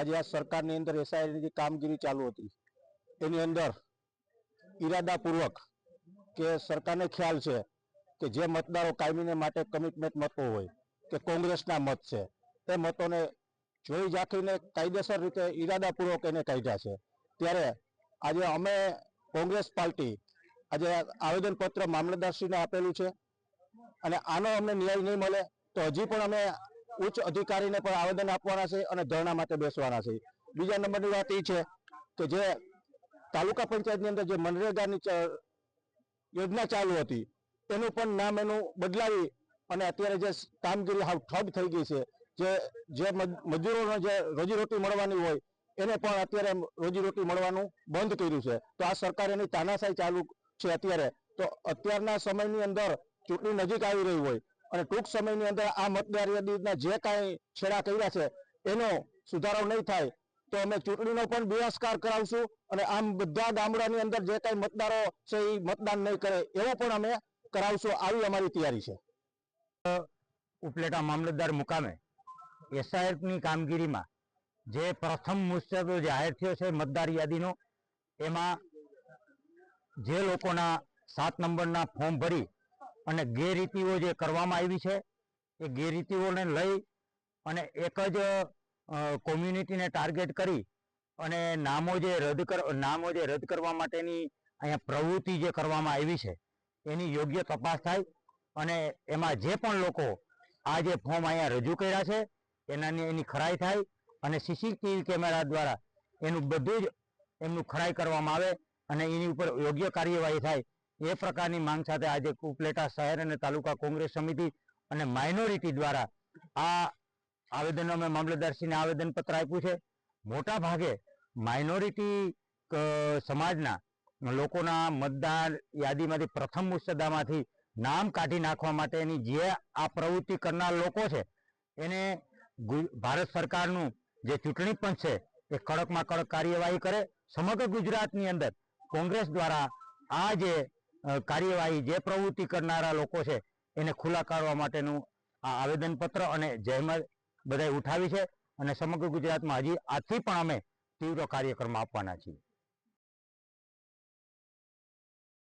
આજે આ સરકારની અંદર એસઆઈની જે કામગીરી ચાલુ હતી, એની અંદર ઈરાદાપૂર્વક કે સરકારને ખ્યાલ છે કે જે મતદારો કાયમીને માટે કમિટમેન્ટ મતો હોય, કે કોંગ્રેસના મત છે, એ મતોને જોઈ જાખીને કાયદેસર રીતે ઈરાદાપૂર્વક એને કાઢ્યા છે. ત્યારે આજે અમે કોંગ્રેસ પાર્ટી આજે આવેદનપત્ર મામલતદારશ્રીને આપેલું છે અને આનો અમને ન્યાય નહીં મળે તો હજી પણ અમે ઉચ્ચ અધિકારીને પણ આવેદન આપવાના છે અને ધરણા માટે બેસવાના છે. બીજા નંબરની વાત એ છે કે જે તાલુકા પંચાયતની અંદર જે મનરેગાની યોજના ચાલુ હતી, એનું પણ નામ એનું બદલાવી અને અત્યારે જે કામગીરી હાવ ઠપ થઈ ગઈ છે, જે જે મજ- મજૂરોને જે રોજીરોટી મળવાની હોય, એને પણ અત્યારે રોજીરોટી મળવાનું બંધ કર્યું છે. તો આ સરકાર એની તાનાશાહી ચાલુ છે અત્યારે. તો અત્યારના સમયની અંદર ચૂંટણી નજીક આવી રહી હોય અને ટૂંક સમયની અંદર આ મતદાર યાદીના જે કાંઈ છેડા કર્યા છે, એનો સુધારો નહીં થાય, તો અમે ચૂંટણીનો પણ બહિષ્કાર કરાવશું અને આમ બધા ગામડાની અંદર જે કાંઈ મતદારો છે એ મતદાન નહીં કરે, એવું પણ અમે કરાવશું, આવી અમારી તૈયારી છે. ઉપલેટા મામલતદાર મુકામે એસઆઈએફની કામગીરીમાં જે પ્રથમ મુસદ્દો જાહેર થયો છે મતદાર યાદીનો, એમાં જે લોકોના સાત નંબરના ફોર્મ ભરી અને ગેરરીતિઓ જે કરવામાં આવી છે, એ ગેરરીતિઓને લઈ અને એક જ કોમ્યુનિટીને ટાર્ગેટ કરી અને નામો જે રદ કર, નામો જે રદ કરવા માટેની અહીંયા પ્રવૃત્તિ જે કરવામાં આવી છે, એની યોગ્ય તપાસ થાય અને એમાં જે પણ લોકો આ જે ફોર્મ અહીંયા રજૂ કર્યા છે, એનાની એની ખરાઈ થાય અને સીસીટીવી કેમેરા દ્વારા એનું બધું જ એમનું ખરાઈ કરવામાં આવે અને એની ઉપર યોગ્ય કાર્યવાહી થાય એ પ્રકારની માંગ સાથે આજે ઉપલેટા શહેર અને તાલુકા કોંગ્રેસ સમિતિ અને માઇનોરિટી દ્વારા આ આવેદન અમે મામલતદારશ્રીને આવેદનપત્ર આપ્યું છે. મોટા ભાગે માઇનોરિટી સમાજના લોકોના મતદાર યાદીમાંથી પ્રથમ મુસદ્દામાંથી નામ કાઢી નાખવા માટેની જે આ પ્રવૃત્તિ કરનાર લોકો છે, એને ભારત સરકારનું જે ચૂંટણી પંચ છે, એ કડકમાં કડક કાર્યવાહી કરે. સમગ્ર ગુજરાતની અંદર કોંગ્રેસ દ્વારા આ જે કાર્યવાહી જે પ્રવૃત્તિ કરનારા લોકો છે, એને ખુલ્લા કાઢવા માટેનું આ આવેદનપત્ર અને જહેમત બધાય ઉઠાવી છે અને સમગ્ર ગુજરાતમાં હજી આજથી પણ અમે તીવ્ર કાર્યક્રમ આપવાના છીએ.